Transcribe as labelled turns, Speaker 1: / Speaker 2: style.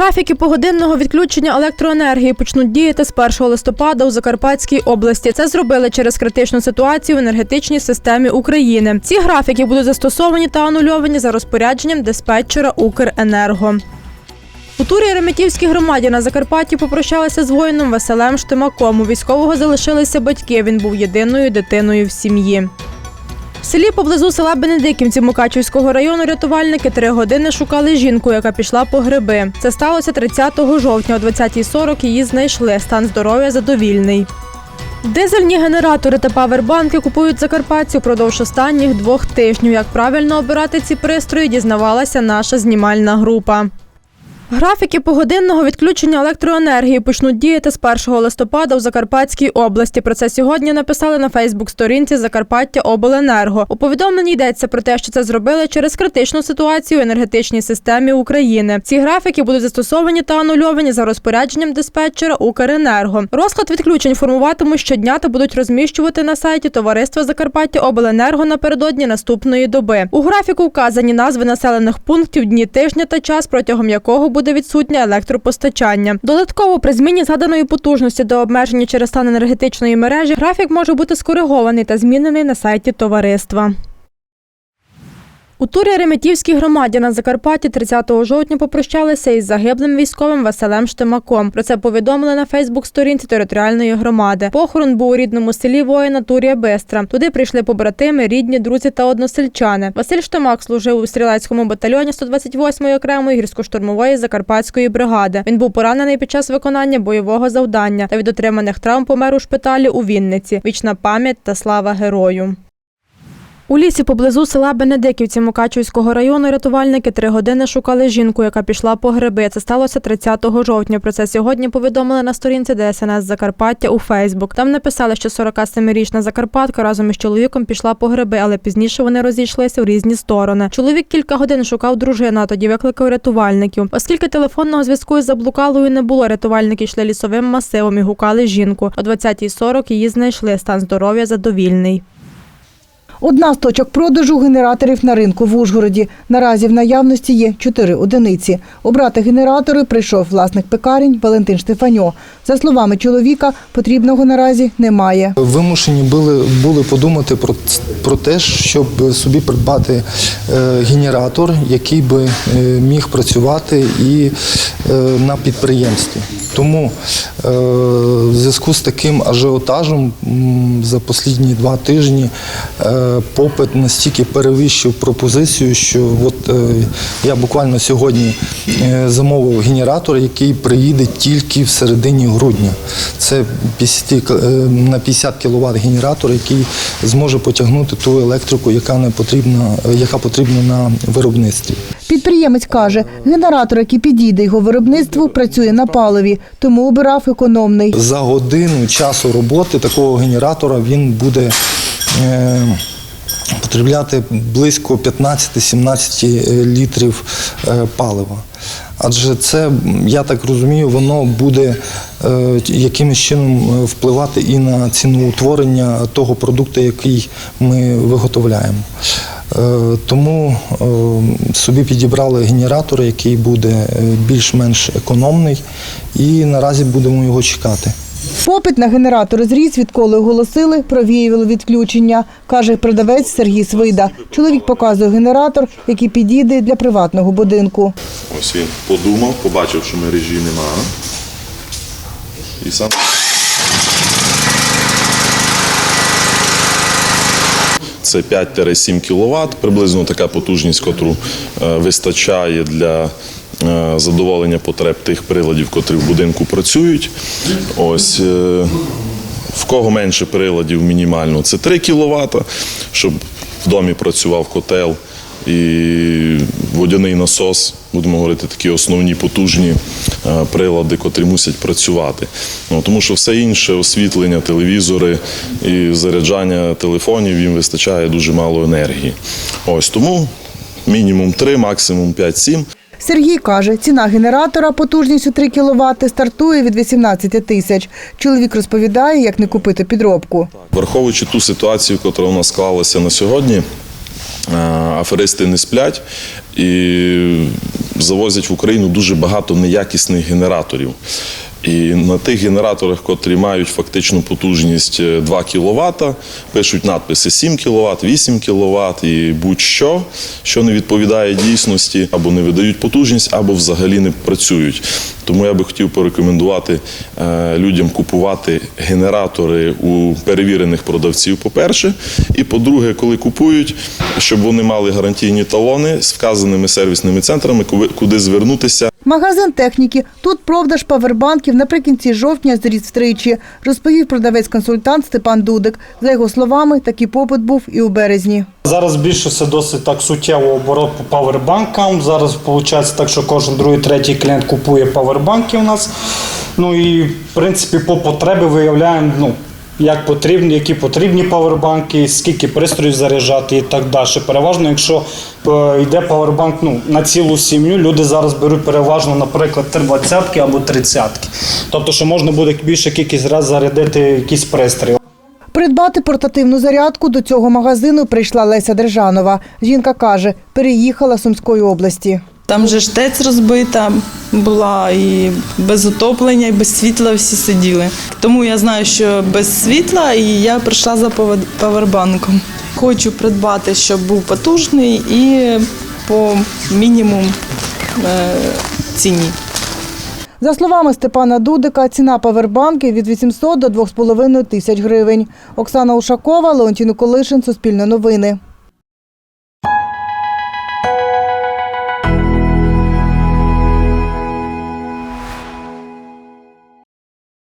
Speaker 1: Графіки погодинного відключення електроенергії почнуть діяти з 1 листопада у Закарпатській області. Це зробили через критичну ситуацію в енергетичній системі України. Ці графіки будуть застосовані та анульовані за розпорядженням диспетчера Укренерго. У турі Реметівській громаді на Закарпатті попрощалися з воїном Василем Штимаком. У військового залишилися батьки. Він був єдиною дитиною в сім'ї. В селі поблизу села Бенедиківці Мукачівського району рятувальники три години шукали жінку, яка пішла по гриби. Це сталося 30 жовтня о 20.40 її знайшли. Стан здоров'я задовільний. Дизельні генератори та павербанки купують закарпатці впродовж останніх двох тижнів. Як правильно обирати ці пристрої, дізнавалася наша знімальна група. Графіки погодинного відключення електроенергії почнуть діяти з 1 листопада у Закарпатській області. Про це сьогодні написали на Фейсбук-сторінці Закарпаття Обленерго. У повідомленні йдеться про те, що це зробили через критичну ситуацію в енергетичній системі України. Ці графіки будуть застосовані та анульовані за розпорядженням диспетчера Укренерго. Розклад відключень формуватимуть щодня та будуть розміщувати на сайті товариства Закарпаття Обленерго напередодні наступної доби. У графіку вказані назви населених пунктів, дні тижня та час, протягом якого буде відсутнє електропостачання. Додатково при зміні згаданої потужності до обмеження через стан енергетичної мережі графік може бути скоригований та змінений на сайті товариства. У турі Реметівській громаді на Закарпатті 30 жовтня попрощалися із загиблим військовим Василем Штимаком. Про це повідомили на Фейсбук-сторінці територіальної громади. Похорон був у рідному селі воїна Турія Бистра. Туди прийшли побратими, рідні, друзі та односельчани. Василь Штимак служив у стрілецькому батальйоні 128-ї окремої гірсько-штурмової закарпатської бригади. Він був поранений під час виконання бойового завдання та від отриманих травм помер у шпиталі у Вінниці. Вічна пам'ять та слава герою. У лісі поблизу села Бенедиківці Мукачівського району рятувальники три години шукали жінку, яка пішла по гриби. Це сталося 30 жовтня. Про це сьогодні повідомили на сторінці ДСНС Закарпаття у Фейсбук. Там написали, що 47-річна Закарпатка разом із чоловіком пішла по гриби, але пізніше вони розійшлися в різні сторони. Чоловік кілька годин шукав дружину, а тоді викликав рятувальників. Оскільки телефонного зв'язку із заблукалою не було, рятувальники йшли лісовим масивом і гукали жінку. О 20.40 її знайшли. Стан здоров'я задовільний.
Speaker 2: Одна з точок продажу генераторів на ринку в Ужгороді. Наразі в наявності є чотири одиниці. Обрати генератори прийшов власник пекарень Валентин Штефаньо. За словами чоловіка, потрібного наразі немає.
Speaker 3: Вимушені були, були подумати про, про те, щоб собі придбати е, генератор, який би е, міг працювати і е, на підприємстві. Тому в зв'язку з таким ажіотажем за останні два тижні попит настільки перевищив пропозицію, що от е, я буквально сьогодні е, замовив генератор, який приїде тільки в середині грудня. Це 50, к- е, на 50 кВт генератор, який зможе потягнути ту електрику, яка не потрібна, яка потрібна на виробництві.
Speaker 2: Підприємець каже, генератор, який підійде його виробництву, працює на паливі, тому обирав економний.
Speaker 3: За годину часу роботи такого генератора він буде е, потребляти близько 15-17 літрів е, палива. Адже це, я так розумію, воно буде е, якимось чином е, впливати і на ціноутворення того продукту, який ми виготовляємо. Е, Тому е, собі підібрали генератор, який буде е, більш-менш економний, і наразі будемо його чекати.
Speaker 2: Попит на генератори зріс, відколи оголосили про віялове відключення, каже продавець Сергій Свида. Чоловік показує генератор, який підійде для приватного будинку.
Speaker 4: Ось він подумав, побачив, що мережі немає. І сам. Це 5-7 кВт, приблизно така потужність, яку вистачає для е, задоволення потреб тих приладів, котрі в будинку працюють. Ось е, в кого менше приладів мінімально, це 3 кВт, щоб в домі працював котел і водяний насос, будемо говорити, такі основні потужні е, прилади, котрі мусять працювати. Ну, тому що все інше освітлення, телевізори і заряджання телефонів їм вистачає дуже мало енергії. Ось тому мінімум 3, максимум 5-7.
Speaker 2: Сергій каже, ціна генератора потужністю 3 кВт стартує від 18 тисяч. Чоловік розповідає, як не купити підробку.
Speaker 4: Враховуючи ту ситуацію, яка у нас склалася на сьогодні, е, аферисти не сплять і завозять в Україну дуже багато неякісних генераторів. І на тих генераторах, котрі мають фактичну потужність е, 2 кВт, пишуть надписи 7 кВт, 8 кВт і будь-що, що не відповідає дійсності, або не видають потужність, або взагалі не працюють. Тому я би хотів порекомендувати е, людям купувати генератори у перевірених продавців, по-перше, і по-друге, коли купують, щоб вони мали гарантійні талони з вказаними сервісними центрами, куди звернутися
Speaker 2: Магазин техніки. Тут продаж павербанків наприкінці жовтня зріс втричі, розповів продавець-консультант Степан Дудик. За його словами, такий попит був і у березні.
Speaker 5: Зараз збільшився досить так суттєво оборот по павербанкам. Зараз виходить так, що кожен другий, третій клієнт купує павербанки у нас. Ну і в принципі по потребі виявляємо, ну, як потрібні, які потрібні павербанки, скільки пристроїв заряджати і так далі. Переважно, якщо е, йде павербанк ну, на цілу сім'ю, люди зараз беруть переважно, наприклад, 20 або 30 Тобто, що можна буде більша кількість разів зарядити якісь пристрої.
Speaker 2: Придбати портативну зарядку до цього магазину прийшла Леся Держанова. Жінка каже, переїхала Сумської області.
Speaker 6: Там же ж ТЕЦ розбита була і без отоплення, і без світла всі сиділи. Тому я знаю, що без світла, і я прийшла за павербанком. Хочу придбати, щоб був потужний і по мінімум е, ціні.
Speaker 2: За словами Степана Дудика, ціна павербанків від 800 до 2,5 тисяч гривень. Оксана Ушакова, Леонтій Николишин, Суспільне новини.